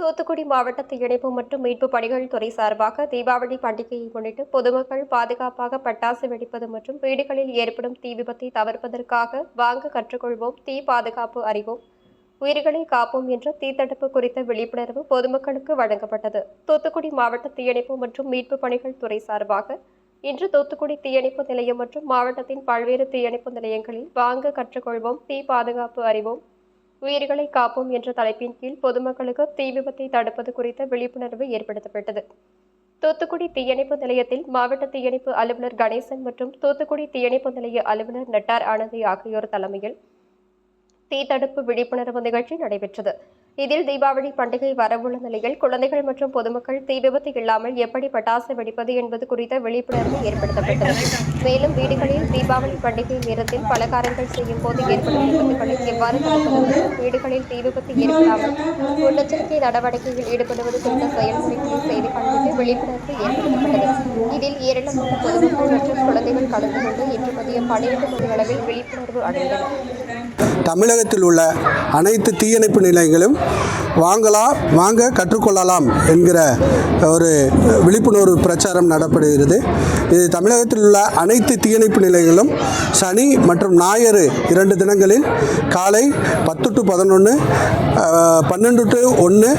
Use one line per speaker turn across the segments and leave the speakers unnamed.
தூத்துக்குடி மாவட்ட தீயணைப்பு மற்றும் மீட்பு பணிகள் துறை சார்பாக தீபாவளி பண்டிகையை முன்னிட்டு பொதுமக்கள் பாதுகாப்பாக பட்டாசு வெடிப்பது மற்றும் வீடுகளில் ஏற்படும் தீ விபத்தை தவிர்ப்பதற்காக வாங்க கற்றுக்கொள்வோம் தீ பாதுகாப்பு அறிவோம் உயிர்களை காப்போம் என்ற தீத்தடுப்பு குறித்த விழிப்புணர்வு பொதுமக்களுக்கு வழங்கப்பட்டது. தூத்துக்குடி மாவட்ட தீயணைப்பு மற்றும் மீட்பு பணிகள் துறை சார்பாக இன்று தூத்துக்குடி தீயணைப்பு நிலையம் மற்றும் மாவட்டத்தின் பல்வேறு தீயணைப்பு நிலையங்களில் வாங்க கற்றுக்கொள்வோம் தீ பாதுகாப்பு அறிவோம் உயிர்களை காப்போம் என்ற தலைப்பின் கீழ் பொதுமக்களுக்கு தீ விபத்தை தடுப்பது குறித்த விழிப்புணர்வு ஏற்படுத்தப்பட்டது. தூத்துக்குடி தீயணைப்பு நிலையத்தில் மாவட்ட தீயணைப்பு அலுவலர் கணேசன் மற்றும் தூத்துக்குடி தீயணைப்பு நிலைய அலுவலர் நட்டார் ஆனந்தி ஆகியோர் தலைமையில் தீ தடுப்பு விழிப்புணர்வு நிகழ்ச்சி நடைபெற்றது. இதில் தீபாவளி பண்டிகை வரவுள்ள நிலையில் குழந்தைகள் மற்றும் பொதுமக்கள் தீ விபத்து இல்லாமல் எப்படி பட்டாசு வெடிப்பது என்பது குறித்த விழிப்புணர்வு ஏற்படுத்தப்பட்டது. மேலும் வீடுகளில் தீபாவளி பண்டிகை நேரத்தில் பலகாரங்கள் செய்யும் போது ஏற்படும் விபத்துகளை எவ்வாறு தடுப்பது? வீடுகளில் தீ விபத்து ஏற்படாமல் முன்னெச்சரிக்கை நடவடிக்கையில் ஈடுபடுவது குறித்த செயல்முறைகளை செய்து காண்பித்து விழிப்புணர்வு ஏற்படுத்தப்பட்டது. இதில் ஏராளமான பொதுமக்கள் மற்றும் குழந்தைகள் கலந்து கொண்டு இன்று மதியம் பன்னிரண்டு மணி அளவில் விழிப்புணர்வு அடைந்தனர்.
தமிழகத்தில் உள்ள அனைத்து தீயணைப்பு நிலையங்களும் வாங்கலாம் வாங்க கற்றுக்கொள்ளலாம் என்கிற ஒரு விழிப்புணர்வு பிரச்சாரம் நடப்படுகிறது. இது தமிழகத்தில் உள்ள அனைத்து தீயணைப்பு நிலையங்களும் சனி மற்றும் ஞாயிறு இரண்டு தினங்களில் காலை பத்து டு பதினொன்று பன்னெண்டு டு ஒன்று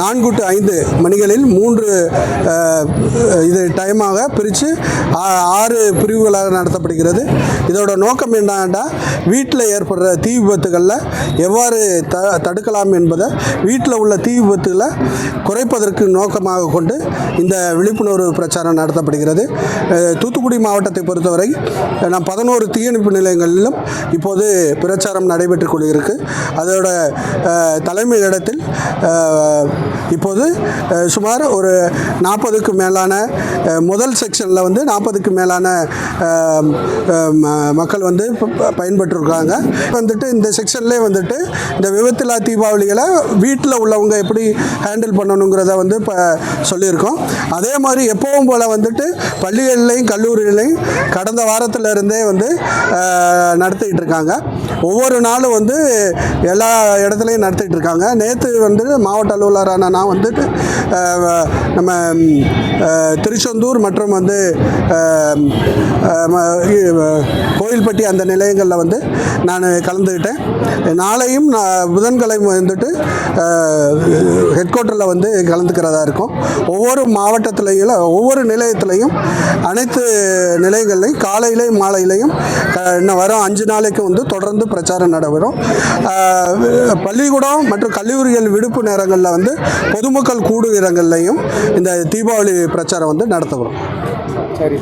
நான்கு டு ஐந்து மணிகளில் மூன்று இது டைமாக பிரித்து ஆறு பிரிவுகளாக நடத்தப்படுகிறது. இதோட நோக்கம் என்னன்னா வீட்டில் ஏற்படுற தீ விபத்துகளில் எவ்வாறு த தடுக்கலாம் என்பதை வீட்டில் உள்ள தீ விபத்துகளை குறைப்பதற்கு நோக்கமாக கொண்டு இந்த விழிப்புணர்வு பிரச்சாரம் நடத்தப்படுகிறது. தூத்துக்குடி மாவட்டத்தை பொறுத்தவரை நான் பதினோரு தீயணைப்பு நிலையங்களிலும் இப்போது பிரச்சாரம் நடைபெற்று கொண்டிருக்கு. அதோட தலைமை இடத்தில் இப்போது சுமார் ஒரு நாற்பதுக்கு மேலான முதல் செக்ஷனில் வந்து நாற்பதுக்கு மேலான ம- மக்கள் வந்து ப- ப- பயன்பெற்றிருக்காங்க. வந்துட்டு இந்த செக்ஷன்லேயே வந்துட்டு இந்த விபத்தில்லா தீபாவளிகளை வீட்டில் உள்ளவங்க எப்படி ஹேண்டில் பண்ணணுங்கிறத வந்து இப்போ சொல்லியிருக்கோம். அதே மாதிரி எப்பவும் போல் வந்துட்டு பள்ளிகள்லையும் கல்லூரிகளையும் கடந்த வாரத்தில் இருந்தே வந்து நடத்திக்கிட்டு இருக்காங்க. ஒவ்வொரு நாளும் வந்து எல்லா இடத்துலையும் நடத்திட்டு இருக்காங்க. நேற்று வந்து மாவட்ட அலுவலரான நான் வந்துட்டு நம்ம திருச்செந்தூர் மற்றும் வந்து கோயில்பட்டி அந்த நிலையங்களில் வந்து நான் கலந்துக்கிட்டேன் நாளையும் நான் புதன்கிழமை வந்துட்டு ஹெட் குவார்ட்டரில் வந்து கலந்துக்கிறதா இருக்கும். ஒவ்வொரு மாவட்டத்திலையும் ஒவ்வொரு நிலையத்திலையும் அனைத்து நிலையங்கள்லையும் காலையிலையும் மாலையிலையும் இன்னும் வரும் அஞ்சு நாளைக்கு வந்து தொடர்ந்து பிரச்சாரம் நடைபெறும். பள்ளிக்கூடம் மற்றும் கல்லூரிகள் விடுப்பு நேரங்களில் வந்து பொதுமக்கள் கூடும் இடங்கள்லையும் இந்த தீபாவளி பிரச்சாரம் வந்து நடத்தப்படும்.
சரி.